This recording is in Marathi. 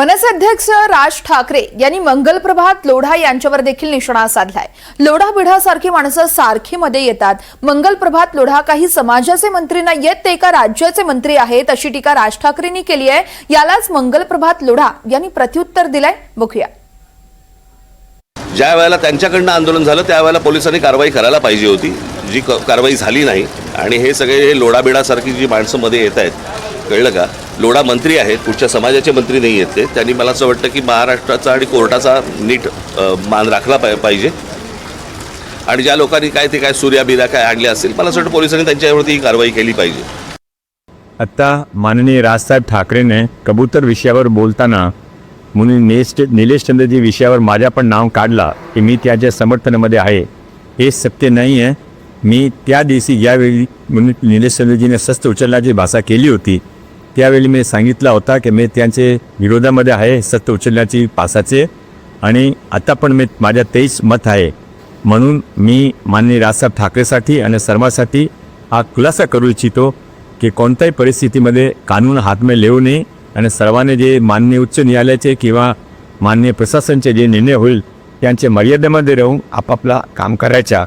मनसे अध्यक्ष राज ठाकरे यांनी मंगलप्रभात लोढा यांच्यावर देखील निशाणा साधलाय. लोढा बिढासारखी माणसं सारखी मध्ये येतात मंगलप्रभात लोढा काही समाजाचे मंत्री नाही येत ते एका राज्याचे मंत्री आहेत अशी टीका राज ठाकरेंनी केली आहे. यालाच मंगलप्रभात लोढा यांनी प्रत्युत्तर दिलंय. बघूया. ज्या वेळेला त्यांच्याकडनं आंदोलन झालं त्यावेळेला पोलिसांनी कारवाई करायला पाहिजे होती. जी कारवाई झाली नाही आणि हे सगळे लोढाबिडासारखी जी माणसं मध्ये येत आहेत कळलं का? लोढा मंत्री आहेत पुढच्या समाजाचे मंत्री नाही आहेत ते. त्यांनी मला असं वाटतं की महाराष्ट्राचा आणि कोर्टाचा नीट मान राखला पाय पाहिजे. आणि ज्या लोकांनी काय ते काय सूर्याबिरा काय आणले असतील मला असं वाटतं पोलिसांनी त्यांच्यावरती ही कारवाई केली पाहिजे. आत्ता माननीय राजसाहेब ठाकरेने कबूतर विषयावर बोलताना म्हणून निलेश निलेश चंद्रजी विषयावर माझ्या पण नाव काढला की मी त्याच्या समर्थनामध्ये आहे. हे सत्य नाही आहे मी त्या दिवशी यावेळी म्हणून निलेश चंद्रजीने उचलण्याची भाषा केली होती. त्यावेळी मी सांगितला होता की मी त्यांचे विरोधामध्ये आहे सत्य उचलण्याची पासाचे. आणि आता पण मी माझ्या तेच मत आहे. म्हणून मी माननीय राजसाहेब ठाकरेसाठी आणि सर्वांसाठी हा खुलासा करू इच्छितो की कोणत्याही परिस्थितीमध्ये कानून हातमे लेऊ नये आणि सर्वांनी जे मान्य उच्च न्यायालयाचे किंवा मान्य प्रशासनचे जे निर्णय होईल त्यांचे मर्यादेमध्ये राहून आपापला काम करायच्या